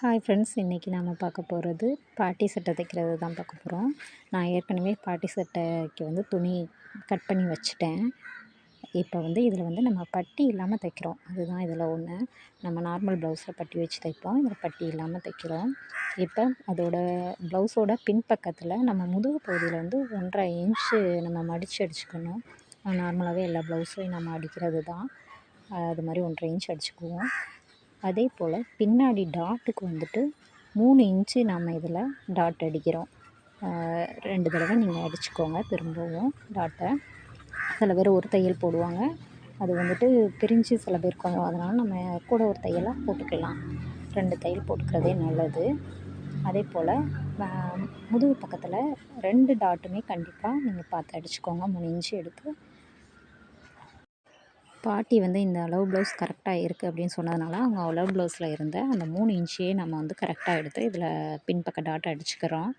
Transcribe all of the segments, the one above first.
Hi friends இன்றைக்கி நாம் பார்க்க போகிறது பாட்டி சட்டை தைக்கிறது தான் பார்க்க போகிறோம் நான் ஏற்கனவே பாட்டி சட்டைக்கு வந்து துணி கட் பண்ணி வச்சுட்டேன். இப்போ வந்து இதில் வந்து நம்ம பட்டி இல்லாமல் தைக்கிறோம். அதுதான் இதில் ஒன்று நம்ம நார்மல் ப்ளவுஸில் பட்டி வச்சு தைப்போம். இதில் பட்டி இல்லாமல் தைக்கிறோம். இப்போ அதோட ப்ளவுஸோட பின்பக்கத்தில் நம்ம முதுகு பகுதியில் வந்து ஒன்றரை இன்ச்சு நம்ம மடித்து அடிச்சுக்கணும். நார்மலாகவே எல்லா ப்ளவுஸையும் நம்ம அடிக்கிறது தான். அது மாதிரி ஒன்றரை இன்ச் அடிச்சுக்குவோம். அதே போல் பின்னாடி டாட்டுக்கு வந்துட்டு மூணு இன்ச்சு நம்ம இதில் டாட் அடிக்கிறோம். ரெண்டு தடவை நீங்கள் அடிச்சுக்கோங்க திரும்பவும் டாட்டை சில பேர் ஒரு தையல் போடுவாங்க. அது வந்துட்டு பிரிஞ்சு சில பேர் அதனால் நம்ம கூட ஒரு தையலாக போட்டுக்கலாம். ரெண்டு தையல் போட்டுக்கிறதே நல்லது. அதே போல் முதுகு பக்கத்தில் ரெண்டு டாட்டுமே கண்டிப்பாக நீங்கள் பார்த்து அடிச்சுக்கோங்க. மூணு இன்ச்சு எடுத்து பாட்டி வந்து இந்த அளவு ப்ளவுஸ் கரெக்டாக இருக்குது அப்படின்னு சொன்னதுனால அவங்க அளவு ப்ளவுஸில் இருந்த அந்த மூணு இன்ச்சையே நம்ம வந்து கரெக்டாக எடுத்து இதில் பின்பக்க டாட் அடிச்சுக்கிறோம்.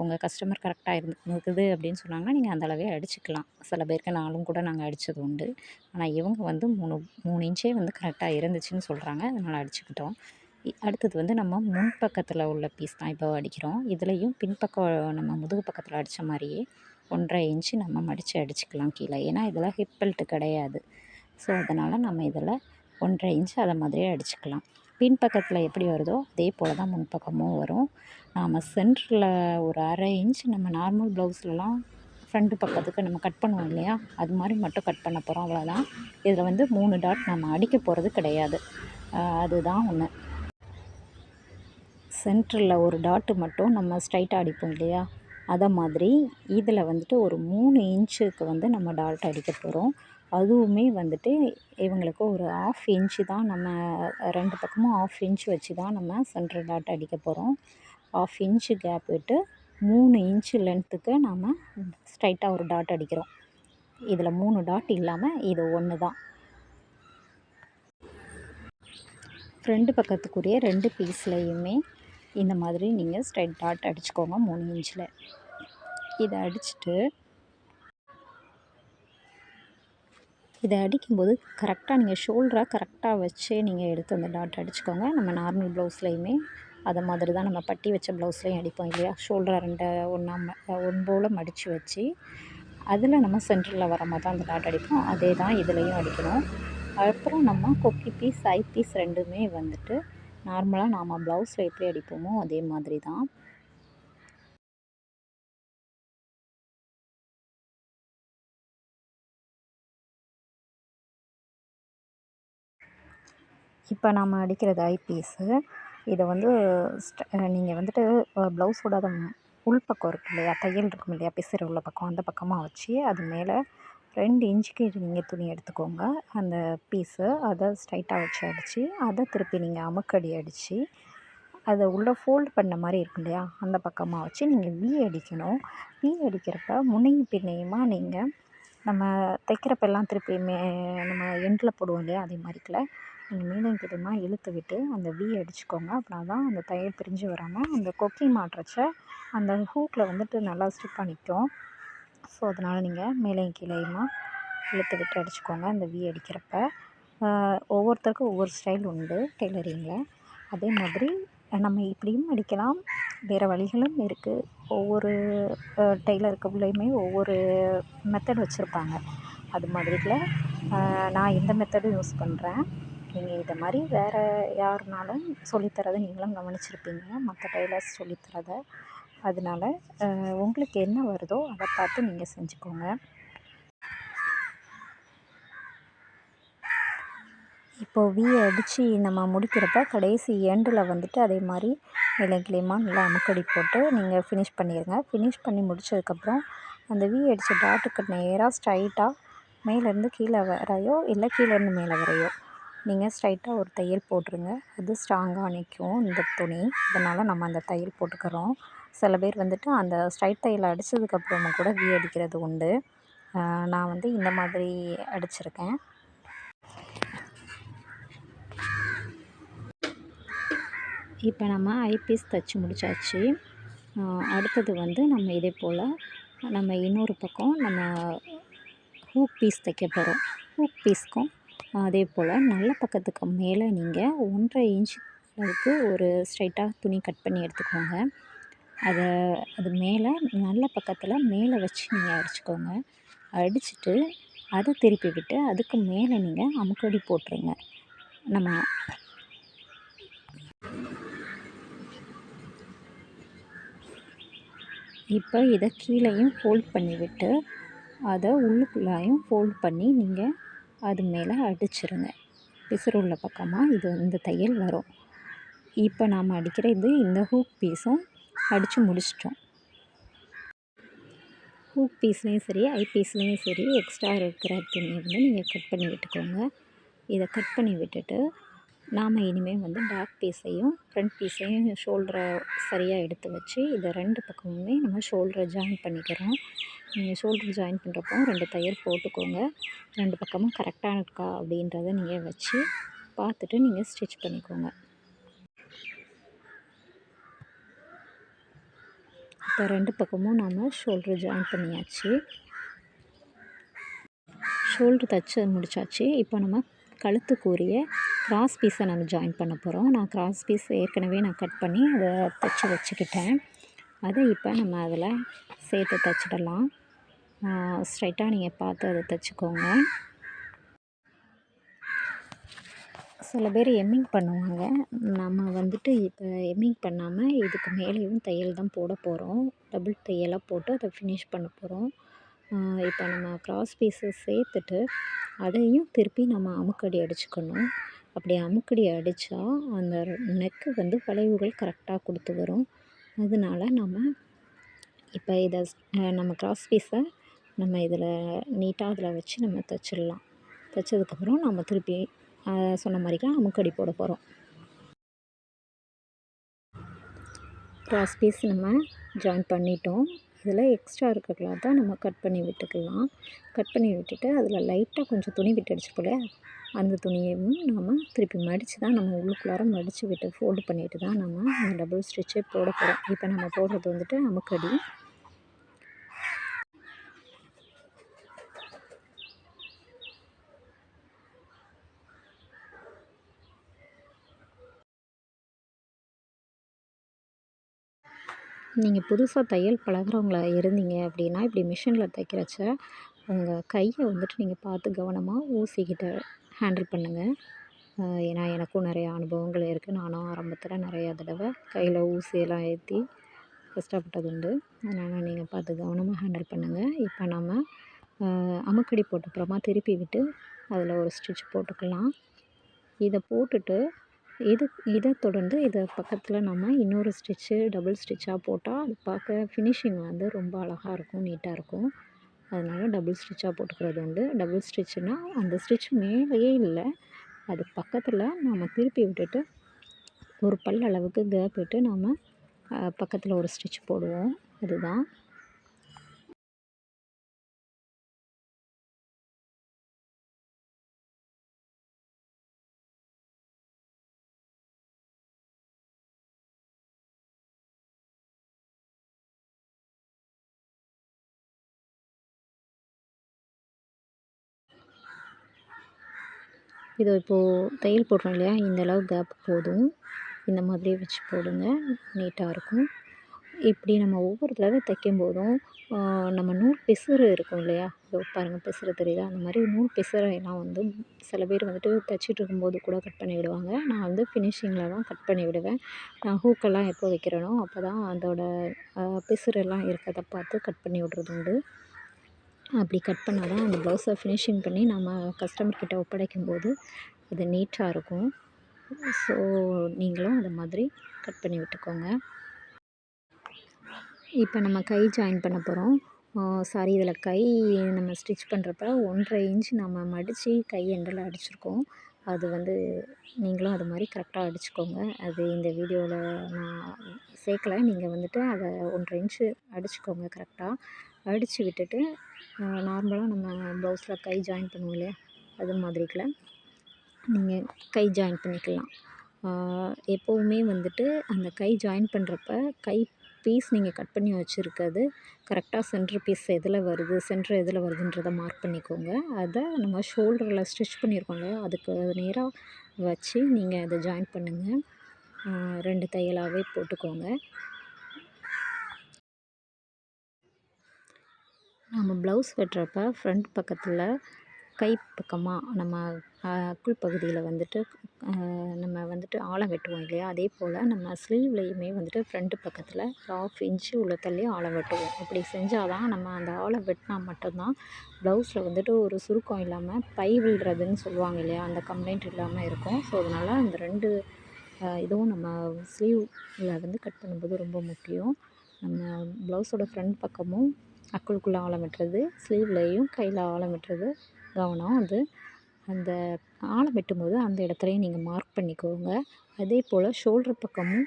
உங்கள் கஸ்டமர் கரெக்டாக இருந்து இருக்குது அப்படின்னு சொன்னாங்கன்னா நீங்கள் அந்த அளவே அடிச்சுக்கலாம். சில பேருக்கு நாளும் கூட நாங்கள் அடித்தது உண்டு. ஆனால் இவங்க வந்து மூணு மூணு இன்ச்சே வந்து கரெக்டாக இருந்துச்சுன்னு சொல்கிறாங்க அதனால் அடிச்சுக்கிட்டோம். அடுத்தது வந்து நம்ம முன் பக்கத்தில் உள்ள பீஸ் தான் இப்போ அடிக்கிறோம். இதுலேயும் பின்பக்கம் நம்ம முதுகு பக்கத்தில் அடித்த மாதிரியே ஒன்றரை இன்ச்சு நம்ம மடித்து அடிச்சுக்கலாம் கீழே. ஏன்னா இதில் ஹிப் பெல்ட்டு கிடையாது. ஸோ அதனால் நம்ம இதில் ஒன்றரை இன்ச் அதை மாதிரியே அடிச்சுக்கலாம். பின்பக்கத்தில் எப்படி வருதோ அதே போல் தான் முன்பக்கமும் வரும். நாம் சென்டரில் ஒரு அரை இன்ச் நம்ம நார்மல் ப்ளவுஸ்லலாம் ஃப்ரண்ட்டு பக்கத்துக்கு நம்ம கட் பண்ணுவோம் இல்லையா? அது மாதிரி மட்டும் கட் பண்ண போகிறோம் அவ்வளோதான். இதில் வந்து மூணு டாட் நம்ம அடிக்க போகிறது கிடையாது. அதுதான் ஒன்று சென்டரில் ஒரு டாட்டு மட்டும் நம்ம ஸ்ட்ரைட்டாக அடிப்போம் இல்லையா? அதை மாதிரி இதில் வந்துட்டு ஒரு மூணு இன்ச்சுக்கு வந்து நம்ம டாட் அடிக்க போகிறோம் அதுவுமே வந்துட்டு இவங்களுக்கு ஒரு ஆஃப் இன்ச்சு தான் நம்ம ரெண்டு பக்கமும் ஆஃப் இன்ச் வச்சு தான் நம்ம சென்ட்ரு டாட் அடிக்க போகிறோம் ஆஃப் இன்ச்சு கேப் விட்டு மூணு இன்ச்சு லென்த்துக்கு நம்ம ஸ்ட்ரைட்டாக ஒரு டாட் அடிக்கிறோம். இதில் மூணு டாட் இல்லாமல் இது ஒன்று தான். ஃப்ரெண்டு பக்கத்துக்குரிய ரெண்டு பீஸ்லேயுமே இந்த மாதிரி நீங்கள் ஸ்ட்ரைட் டாட் அடிச்சுக்கோங்க மூணு இன்ச்சில் இதை அடிச்சுட்டு இதை அடிக்கும்போது கரெக்டாக நீங்கள் ஷோல்டரை கரெக்டாக வச்சே நீங்கள் எடுத்து அந்த டாட் அடிச்சுக்கோங்க. நம்ம நார்மல் ப்ளவுஸ்லேயுமே அதை மாதிரி தான் நம்ம பட்டி வச்ச ப்ளவுஸ்லேயும் அடிப்போம் இல்லையா? ஷோல்டரை ரெண்டை ஒன்றா ஒன்போல் மடித்து வச்சு அதில் நம்ம சென்டரில் வர மாதிரி தான் அந்த டாட் அடிப்போம். அதே தான் இதுலேயும் அடிக்கணும். அப்புறம் நம்ம கொக்கி பீஸ் ஐ பீஸ் ரெண்டுமே வந்துட்டு நார்மலாக நாம் ப்ளவுஸில் எப்படி அடிப்போமோ அதே மாதிரி தான் இப்போ நாம் அடிக்கிறது ஐ இதை வந்து நீங்கள் வந்துட்டு ப்ளவுஸோட அதை உள்பக்கம் இருக்கு இல்லையா? தையல் இருக்கும் இல்லையா? பிசுறு உள்ள பக்கம் அந்த பக்கமாக வச்சு அது மேலே ரெண்டு இன்ச்சுக்கு நீங்கள் துணி எடுத்துக்கோங்க. அந்த பீஸு அதை ஸ்ட்ரைட்டாக வச்சு அடித்து அதை திருப்பி நீங்கள் அமுக்கடி அடித்து அதை உள்ளே ஃபோல்டு பண்ண மாதிரி இருக்கும் இல்லையா? அந்த பக்கமாக வச்சு நீங்கள் வி அடிக்கணும். வி அடிக்கிறப்ப முன்னையும் பின்னையுமா நீங்கள் நம்ம தைக்கிறப்பெல்லாம் திருப்பி மே நம்ம எண்டில் போடுவோம் இல்லையா? அதே மாதிரிக்கில் நீங்கள் மேலும் கீழுமா இழுத்து விட்டு அந்த வி அடிச்சுக்கோங்க. அப்படின்னா தான் அந்த தையல் பிரிஞ்சு வராமல் அந்த கொக்கி மாட்டுறச்ச அந்த ஹூக்கில் வந்துட்டு நல்லா ஸ்டிப்பாக நிற்கும் ஸோ அதனால் நீங்கள் மேலேயும் கீழேயுமா இழுத்து விட்டு அடிச்சுக்கோங்க அந்த வி அடிக்கிறப்ப. ஒவ்வொருத்தருக்கும் ஒவ்வொரு ஸ்டைல் உண்டு டெய்லரிங்கில் அதே மாதிரி நம்ம இப்படியும் அடிக்கலாம். வேறு வழிகளும் இருக்குது ஒவ்வொரு டெய்லருக்குள்ளேயுமே ஒவ்வொரு மெத்தட் வச்சுருப்பாங்க. அது மாதிரில நான் இந்த மெத்தடும் யூஸ் பண்ணுறேன் நீங்கள் இதை மாதிரி வேறு யாருனாலும் சொல்லித்தரதை நீங்களும் கவனிச்சிருப்பீங்க. மற்ற டெய்லர்ஸ் சொல்லித்தரதை. அதனால உங்களுக்கு என்ன வருதோ அதை பார்த்து நீங்கள் செஞ்சுக்கோங்க. இப்போது வி அடித்து நம்ம முடிக்கிறப்ப கடைசி எண்டில் வந்துட்டு அதே மாதிரி இலைக்கிளியமாக நல்லா அமுக்கடி போட்டு நீங்கள் ஃபினிஷ் பண்ணிடுங்க ஃபினிஷ் பண்ணி முடித்ததுக்கப்புறம் அந்த வி அடித்த டாட்டுக்கு நேராக ஸ்ட்ரைட்டாக மேலேருந்து கீழே வரையோ இல்லை கீழேருந்து மேலே வரையோ நீங்கள் ஸ்ட்ரைட்டாக ஒரு தையல் போட்டுருங்க. அது ஸ்ட்ராங்காக நிற்கும் இந்த துணி. அதனால் நம்ம அந்த தையல் போட்டுக்கிறோம். சில பேர் வந்துட்டு அந்த ஸ்ட்ரைட் தையல் அடித்ததுக்கப்புறமா கூட வி அடிக்கிறது உண்டு. நான் வந்து இந்த மாதிரி அடிச்சிருக்கேன். இப்போ நம்ம ஐபீஸ் தைச்சி முடித்தாச்சு அடுத்தது வந்து நம்ம இதே போல் நம்ம இன்னொரு பக்கம் நம்ம ஹூக் பீஸ் தைக்க போகிறோம் ஹூக் பீஸ்க்கும் அதே போல் நல்ல பக்கத்துக்கு மேலே நீங்கள் ஒன்றரை இன்ச் அளவுக்கு ஒரு ஸ்ட்ரைட்டாக துணி கட் பண்ணி எடுத்துக்கோங்க. அதை அது மேலே நல்ல பக்கத்தில் மேலே வச்சு நீங்கள் அடிச்சுக்கோங்க. அடிச்சுட்டு அதை திருப்பி விட்டு அதுக்கு மேலே நீங்கள் அமுக்கடி போட்டுருங்க. நம்ம இப்போ இதை கீழேயும் ஃபோல்ட் பண்ணிவிட்டு அதை உள்ளுக்குள்ளாயும் ஃபோல்ட் பண்ணி நீங்கள் அது மேலே அடிச்சிருங்க. பிசுறு உள்ள பக்கமாக இது இந்த தையல் வரும். இப்போ நாம் அடிக்கிற இது இந்த ஹூக் பீஸும் அடித்து முடிச்சிட்டோம். ஹூக் பீஸ்லேயும் சரி ஐ பீஸ்லேயும் சரி எக்ஸ்ட்ரா இருக்கிற துணியை வந்து நீங்கள் கட் பண்ணி விட்டுக்கோங்க. இதை கட் பண்ணி விட்டுட்டு நாம் இனிமேல் வந்து பேக் பீஸையும் ஃப்ரண்ட் பீஸையும் ஷோல்டரை சரியாக எடுத்து வச்சு இதை ரெண்டு பக்கமுமே நம்ம ஷோல்டரை ஜாயின் பண்ணிக்கிறோம். நீங்கள் ஷோல்டர் ஜாயின் பண்ணுறப்போ ரெண்டு தையல் போட்டுக்கோங்க. ரெண்டு பக்கமும் கரெக்டாக இருக்கா அப்படின்றத நீங்கள் வச்சு பார்த்துட்டு நீங்கள் ஸ்டிச் பண்ணிக்கோங்க. இப்போ ரெண்டு பக்கமும் நாம் ஷோல்டர் ஜாயின் பண்ணியாச்சு. ஷோல்டர் தைச்சு முடிச்சாச்சு. இப்போ நம்ம கழுத்துக்குரிய கிராஸ் பீஸை நம்ம ஜாயின் பண்ண போகிறோம் நான் கிராஸ் பீஸ் ஏற்கனவே நான் கட் பண்ணி அதை தைச்சி வச்சுக்கிட்டேன். அதை இப்போ நம்ம அதில் சேர்த்து தைச்சிடலாம் ஸ்ட்ரைட்டாக நீங்கள் பார்த்து அதை தைச்சிக்கோங்க சில பேர் எம்மிங் பண்ணுவாங்க. நம்ம வந்துட்டு இப்போ எம்மிங் பண்ணாமல் இதுக்கு மேலேயும் தையல் தான் போட போகிறோம் டபுள் தையலாக போட்டு அதை ஃபினிஷ் பண்ண போகிறோம் இப்போ நம்ம க்ராஸ் பீஸை சேர்த்துட்டு அதையும் திருப்பி நம்ம அமுக்கடி அடிச்சுக்கணும். அப்படி அமுக்கடி அடித்தா அந்த நெக்கு வந்து வளைவுகள் கரெக்டாக கொடுத்து வரும். அதனால நம்ம இப்போ இதை நம்ம க்ராஸ் பீஸை நம்ம இதில் நீட்டாக அதில் வச்சு நம்ம தைச்சிடலாம். தைச்சதுக்கப்புறம் நம்ம திருப்பி சொன்ன மாதிரிக்கா அமுக்கடி போட போகிறோம் கிராஸ் பீஸ் நம்ம ஜாயின் பண்ணிட்டோம். இதில் எக்ஸ்ட்ரா இருக்க கிளாத்தை நம்ம கட் பண்ணி விட்டுக்கலாம். கட் பண்ணி விட்டுட்டு அதில் லைட்டாக கொஞ்சம் துணி விட்டு அடிச்சுக்கல அந்த துணியையும் நம்ம திருப்பி மடித்து தான் நம்ம உள்ளுக்குள்ளார மடித்து விட்டு ஃபோல்டு பண்ணிவிட்டு தான் நம்ம அந்த டபுள் ஸ்டிச்சே போட போகிறோம் இப்போ நம்ம போடுறது வந்துட்டு அமுக்கடி நீங்கள் புதுசாக தையல் பழகுறவங்களா இருந்தீங்க அப்படின்னா இப்படி மிஷினில் தைக்கிறச்ச உங்கள் கையை வந்துட்டு நீங்கள் பார்த்து கவனமாக ஊசிக்கிட்ட ஹேண்டில் பண்ணுங்கள் ஏன்னா எனக்கும் நிறையா அனுபவங்கள் இருக்குது நானும் ஆரம்பத்தில் நிறையா தடவை கையில் ஊசியெல்லாம் ஏற்றி கஷ்டப்பட்டது உண்டு. அதனால் நீங்கள் பார்த்து கவனமாக ஹேண்டில் பண்ணுங்கள் இப்போ நம்ம அமுக்கடி போட்டப்புறமா திருப்பி விட்டு அதில் ஒரு ஸ்டிச் போட்டுக்கலாம். இதை போட்டுட்டு இது இதை தொடர்ந்து இதை பக்கத்தில் நம்ம இன்னொரு ஸ்டிச்சு டபுள் ஸ்டிச்சாக போட்டால் அது பார்க்க ஃபினிஷிங் வந்து ரொம்ப அழகாக இருக்கும் நீட்டாக இருக்கும். அதனால் டபுள் ஸ்டிச்சாக போட்டுக்கிறது உண்டு. டபுள் ஸ்டிச்சுனால் அந்த ஸ்டிச் மேலேயே இல்லை அது பக்கத்தில் நம்ம திருப்பி விட்டுட்டு ஒரு பல் அளவுக்கு கேப் விட்டு நம்ம பக்கத்தில் ஒரு ஸ்டிச் போடுவோம். அதுதான் இது இப்போது தையல் போடுறோம் இல்லையா? இந்த அளவு கேப் போதும். இந்த மாதிரி வச்சு போடுங்க. நீட்டாக இருக்கும். இப்படி நம்ம ஒவ்வொரு தடவை தைக்கும் போதும் நம்ம நூல் பிசுறு இருக்கும் இல்லையா? இதோ பாருங்கள் பிசுறு தெரியுதா? அந்த மாதிரி நூல் பிசுறையெல்லாம் வந்து சில பேர் வந்துட்டு தைச்சிட்டு இருக்கும்போது கூட கட் பண்ணி விடுவாங்க நான் வந்து ஃபினிஷிங்கில் தான் கட் பண்ணி விடுவேன் நான் ஹூக்கெல்லாம் எப்போ வைக்கிறேனோ அப்போ தான் அதோடய பிசுறெல்லாம் இருக்கிறத பார்த்து கட் பண்ணி விட்றது உண்டு. அப்படி கட் பண்ணால் தான் அந்த ப்ளவுஸை ஃபினிஷிங் பண்ணி நம்ம கஸ்டமர்கிட்ட ஒப்படைக்கும் போது அது நீட்டாக இருக்கும். ஸோ நீங்களும் அதை மாதிரி கட் பண்ணி விட்டுக்கோங்க. இப்போ நம்ம கை ஜாயின் பண்ண போகிறோம் சாரி இதில் கை நம்ம ஸ்டிச் பண்ணுறப்ப ஒன்றரை இன்ச் நம்ம மடித்து கை எண்டில் அடிச்சிருக்கோம். அது வந்து நீங்களும் அது மாதிரி கரெக்டாக அடிச்சுக்கோங்க. அது இந்த வீடியோவில் நான் சேர்க்கல. நீங்கள் வந்துட்டு அதை ஒன்றரை இன்ச்சு அடிச்சுக்கோங்க கரெக்டாக அடித்து விட்டுட்டு நார்மலாக நம்ம ப்ளவுஸில் கை ஜாயின் பண்ணுவோம் இல்லையா? அது மாதிரிக்குள்ள நீங்கள் கை ஜாயின் பண்ணிக்கலாம். எப்போவுமே வந்துட்டு அந்த கை ஜாயின் பண்ணுறப்ப கை பீஸ் நீங்கள் கட் பண்ணி வச்சுருக்கிறது கரெக்டாக சென்ட்ரு பீஸ் எதில் வருது சென்ட்ரு எதில் வருதுன்றதை மார்க் பண்ணிக்கோங்க. அதை நம்ம ஷோல்டரில் ஸ்டிச் பண்ணியிருக்கோம் இல்லையா? அதுக்கு நேராக வச்சு நீங்கள் அதை ஜாயின் பண்ணுங்கள் ரெண்டு தையலாகவே போட்டுக்கோங்க. நம்ம ப்ளவுஸ் வெட்டுறப்ப ஃப்ரண்ட் பக்கத்தில் கை பக்கமாக நம்ம அக்குள் பகுதியில் வந்துட்டு நம்ம வந்துட்டு ஆழம் வெட்டுவோம் இல்லையா? அதே போல் நம்ம ஸ்லீவ்லேயுமே வந்துட்டு ஃப்ரண்ட் பக்கத்தில் ஆஃப் இன்ச்சு உள்ள தள்ளி ஆழம் வெட்டுவோம். அப்படி செஞ்சால் தான் நம்ம அந்த ஆழம் வெட்டினா மட்டும்தான் ப்ளவுஸில் வந்துட்டு ஒரு சுருக்கம் இல்லாமல் பை விழுறதுன்னு சொல்லுவாங்க இல்லையா? அந்த கம்ப்ளைண்ட் இல்லாமல் இருக்கும். ஸோ அதனால் அந்த ரெண்டு இதுவும் நம்ம ஸ்லீவில் வந்து கட் பண்ணும்போது ரொம்ப முக்கியம். நம்ம ப்ளவுஸோட ஃப்ரண்ட் பக்கமும் அக்குளுக்குள்ளே ஆழம் வெட்டுறது ஸ்லீவ்லேயும் கையில் ஆழம் வெட்டுறது கவனம் அது. அந்த ஆழம் வெட்டும்போது அந்த இடத்துலையும் நீங்கள் மார்க் பண்ணிக்கோங்க. அதே போல் ஷோல்ட்ரு பக்கமும்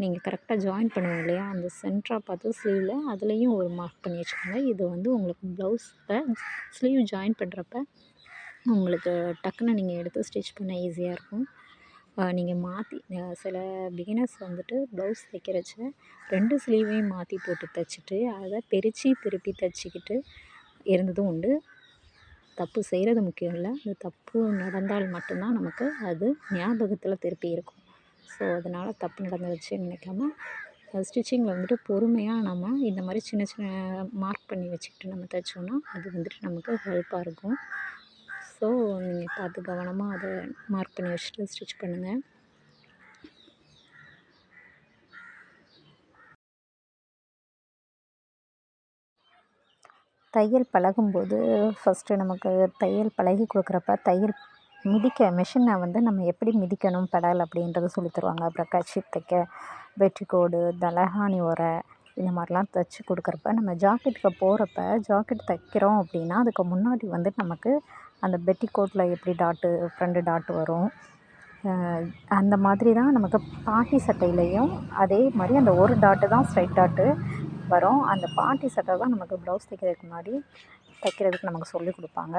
நீங்கள் கரெக்டாக ஜாயின் பண்ணுவோம் இல்லையா? அந்த சென்டராக பார்த்து ஸ்லீவில் அதுலேயும் ஒரு மார்க் பண்ணி வச்சுக்கோங்க. இது வந்து உங்களுக்கு ப்ளவுஸில் ஸ்லீவ் ஜாயின் பண்ணுறப்ப உங்களுக்கு டக்குன்னு நீங்கள் எடுத்து ஸ்டிச் பண்ண ஈஸியாக இருக்கும். நீங்கள் மாற்றி சில பிகினர்ஸ் வந்துட்டு ப்ளவுஸ் தைக்கிறச்ச ரெண்டு ஸ்லீவையும் மாற்றி போட்டு தைச்சிட்டு அதை பிரித்து திருப்பி தைச்சிக்கிட்டு இருந்ததும் உண்டு. தப்பு செய்கிறது முக்கியம் இல்லை. அந்த தப்பு நடந்தால் மட்டும்தான் நமக்கு அது ஞாபகத்தில் திருப்பி இருக்கும். ஸோ அதனால் தப்பு நடந்துருச்சுன்னு நினைக்காம ஸ்டிச்சிங்கில் வந்துட்டு பொறுமையாக நம்ம இந்த மாதிரி சின்ன சின்ன மார்க் பண்ணி வச்சுக்கிட்டு நம்ம தைச்சோன்னா அது வந்துட்டு நமக்கு ஹெல்ப்பாக இருக்கும். ஸோ நீங்கள் பார்த்து கவனமாக அதை மார்க் பண்ணி வச்சுட்டு ஸ்டிச் பண்ணுங்கள் தையல் பழகும்போது ஃபஸ்ட்டு நமக்கு தையல் பழகி கொடுக்குறப்ப தையல் மிதிக்க மிஷினை வந்து நம்ம எப்படி மிதிக்கணும் பெடல் அப்படின்றத சொல்லி தருவாங்க. அப்புறம் கட்சி தைக்க வெற்றிக்கோடு தலகாணி உரை இந்த மாதிரிலாம் தைச்சி கொடுக்குறப்ப நம்ம ஜாக்கெட்டுக்கு போகிறப்ப ஜாக்கெட் தைக்கிறோம் அப்படின்னா அதுக்கு முன்னாடி வந்து நமக்கு அந்த பெட்டிக்கோட்டில் எப்படி டாட்டு ஃப்ரண்டு டாட்டு வரும். அந்த மாதிரி தான் நமக்கு பாட்டி சட்டையிலையும் அதே மாதிரி அந்த ஒரு டாட்டு தான் ஸ்ட்ரைட் டாட்டு வரும். அந்த பாட்டி சட்டை தான் நமக்கு ப்ளவுஸ் தைக்கிறதுக்கு முன்னாடி தைக்கிறதுக்கு நமக்கு சொல்லிக் கொடுப்பாங்க.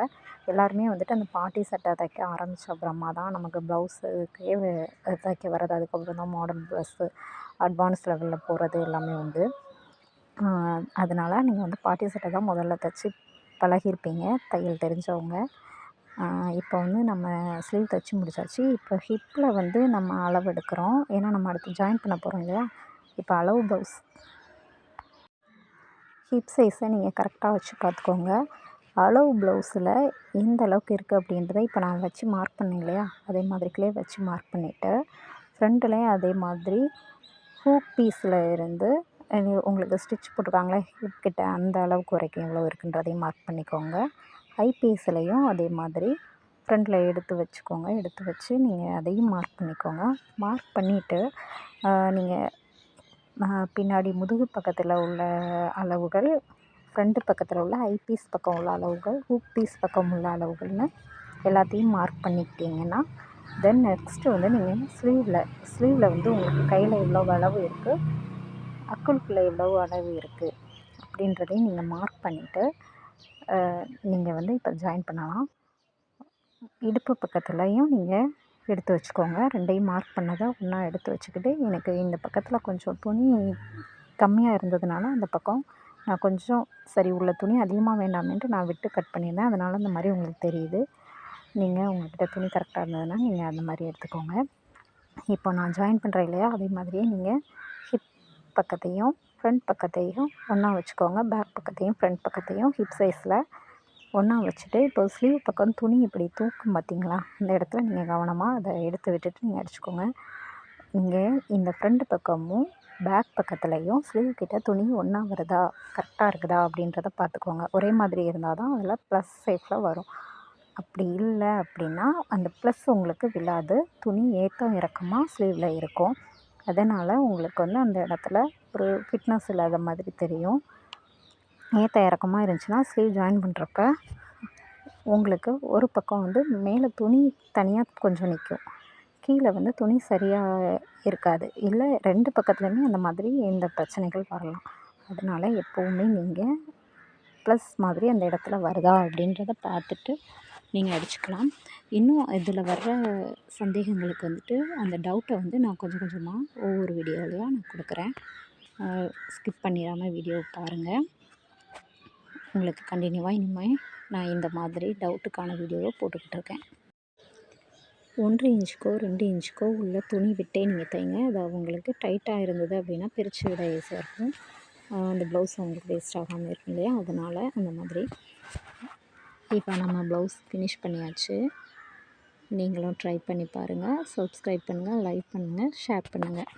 எல்லாருமே வந்துட்டு அந்த பாட்டி சட்டை தைக்க ஆரம்பித்த அப்புறமா தான் நமக்கு ப்ளவுஸுக்கே தைக்க வர்றது. அதுக்கப்புறம் தான் மாடர்ன் ப்ளவுஸு அட்வான்ஸ் லெவலில் போகிறது எல்லாமே உண்டு. அதனால் நீங்கள் வந்து பாட்டி சட்டை தான் முதல்ல தைச்சி பழகிருப்பீங்க தையல் தெரிஞ்சவங்க. இப்போ வந்து நம்ம ஸ்லீவ் தைச்சி முடிச்சாச்சு. இப்போ ஹிப்பில் வந்து நம்ம அளவு எடுக்கிறோம். ஏன்னா நம்ம அடுத்து ஜாயின் பண்ண போகிறோம் இல்லையா? இப்போ அளவு ப்ளவுஸ் ஹிப் சைஸை நீங்கள் கரெக்டாக வச்சு பார்த்துக்கோங்க. அளவு ப்ளவுஸில் எந்த அளவுக்கு இருக்குது அப்படின்றத இப்போ நான் வச்சு மார்க் பண்ணேன் இல்லையா? அதே மாதிரிக்கிலே வச்சு மார்க் பண்ணிவிட்டு ஃப்ரண்ட்லேயும் அதே மாதிரி ஹூக் பீஸில் இருந்து உங்களுக்கு ஸ்டிச் போட்டிருக்காங்களே ஹிப் கிட்ட அந்த அளவுக்கு வரைக்கும் எவ்வளோ இருக்குன்றதையும் மார்க் பண்ணிக்கோங்க. ஐபிஎஸ்லேயும் அதே மாதிரி ஃப்ரண்ட்டில் எடுத்து வச்சுக்கோங்க எடுத்து வச்சு நீங்கள் அதையும் மார்க் பண்ணிக்கோங்க. மார்க் பண்ணிவிட்டு நீங்கள் பின்னாடி முதுகு பக்கத்தில் உள்ள அளவுகள் ஃப்ரண்ட்டு பக்கத்தில் உள்ள ஐபிஎஸ் பக்கம் உள்ள அளவுகள் ஹூப் பீஸ் பக்கம் உள்ள அளவுகள்னு எல்லாத்தையும் மார்க் பண்ணிக்கிட்டிங்கன்னா தென் நெக்ஸ்ட்டு வந்து நீங்கள் ஸ்லீவில் ஸ்லீவில் வந்து உங்களுக்கு கையில் எவ்வளோ அளவு இருக்குது அக்குளுக்குள்ளே எவ்வளோ அளவு இருக்குது அப்படின்றதையும் நீங்கள் மார்க் பண்ணிவிட்டு நீங்கள் வந்து இப்போ ஜாயின் பண்ணலாம். இடுப்பு பக்கத்துலேயும் நீங்கள் எடுத்து வச்சுக்கோங்க. ரெண்டையும் மார்க் பண்ணதை ஒன்றா எடுத்து வச்சுக்கிட்டு எனக்கு இந்த பக்கத்தில் கொஞ்சம் துணி கம்மியாக இருந்ததுனால அந்த பக்கம் நான் கொஞ்சம் சரி உள்ள துணி அதிகமாக வேண்டாமேன்ட்டு நான் விட்டு கட் பண்ணியிருந்தேன். அதனால் அந்த மாதிரி உங்களுக்கு தெரியுது. நீங்கள் உங்கள்கிட்ட துணி கரெக்டாக இருந்ததுன்னா நீங்கள் அந்த மாதிரி எடுத்துக்கோங்க. இப்போ நான் ஜாயின் பண்ணுறேன் இல்லையா? அதே மாதிரியே நீங்கள் பக்கத்தையும் ஃப்ரண்ட் பக்கத்தையும் ஒன்றா வச்சுக்கோங்க. பேக் பக்கத்தையும் ஃப்ரண்ட் பக்கத்தையும் ஹிப் சைஸில் ஒன்றா வச்சுட்டு இப்போ ஸ்லீவ் பக்கம் துணி இப்படி தூக்கும் பார்த்தீங்களா? அந்த இடத்துல நீங்கள் கவனமாக அதை எடுத்து விட்டுட்டு நீங்கள் அடிச்சுக்கோங்க. நீங்கள் இந்த ஃப்ரண்ட் பக்கமும் பேக் பக்கத்துலேயும் ஸ்லீவ் கிட்ட துணி ஒன்றா வருதா? கரெக்டாக இருக்குதா? அப்படின்றத பார்த்துக்கோங்க. ஒரே மாதிரி இருந்தால் தான் அதில் ப்ளஸ் ஷேப்பில் வரும். அப்படி இல்லை அப்படின்னா அந்த ப்ளஸ் உங்களுக்கு விழாது. துணி ஏற்றம் இறக்கமாக ஸ்லீவில் இருக்கும். அதனால் உங்களுக்கு வந்து அந்த இடத்துல ஒரு ஃபிட்னஸ் இல்லாத மாதிரி தெரியும். ஏற்ற இறக்கமாக இருந்துச்சுன்னா ஸ்லீவ் ஜாயின் பண்ணுறப்ப உங்களுக்கு ஒரு பக்கம் வந்து மேலே துணி தனியாக கொஞ்சம் நிற்கும் கீழே வந்து துணி சரியாக இருக்காது. இல்லை ரெண்டு பக்கத்துலேயுமே அந்த மாதிரி இந்த பிரச்சனைகள் வரலாம். அதனால் எப்போவுமே நீங்கள் ப்ளஸ் மாதிரி அந்த இடத்துல வருதா அப்படின்றத பார்த்துட்டு நீங்கள் அடிச்சுக்கலாம். இன்னும் இதில் வர்ற சந்தேகங்களுக்கு வந்துட்டு அந்த டவுட்டை வந்து நான் கொஞ்சம் கொஞ்சமாக ஒவ்வொரு வீடியோலையாக நான் கொடுக்குறேன். ஸ்கிப் பண்ணிடாமல் வீடியோ பாருங்கள் உங்களுக்கு கண்டினியூவாக இனிமேல் நான் இந்த மாதிரி டவுட்டுக்கான வீடியோவை போட்டுக்கிட்டு இருக்கேன். ஒன்று இன்ச்சுக்கோ ரெண்டு இன்ச்சுக்கோ உள்ள துணி விட்டே நீங்கள் தைங்க. அது அவங்களுக்கு டைட்டாக இருந்தது அப்படின்னா பிரித்து விட ஈஸியாக இருக்கும். அந்த ப்ளவுஸ் அவங்களுக்கு வேஸ்ட் ஆகாமல் இருக்கும் இல்லையா? அதனால் அந்த மாதிரி. இப்போ நம்ம ப்ளவுஸ் ஃபினிஷ் பண்ணியாச்சு. நீங்களும் ட்ரை பண்ணி பாருங்கள் சப்ஸ்கிரைப் பண்ணுங்கள் லைக் பண்ணுங்கள் ஷேர் பண்ணுங்கள்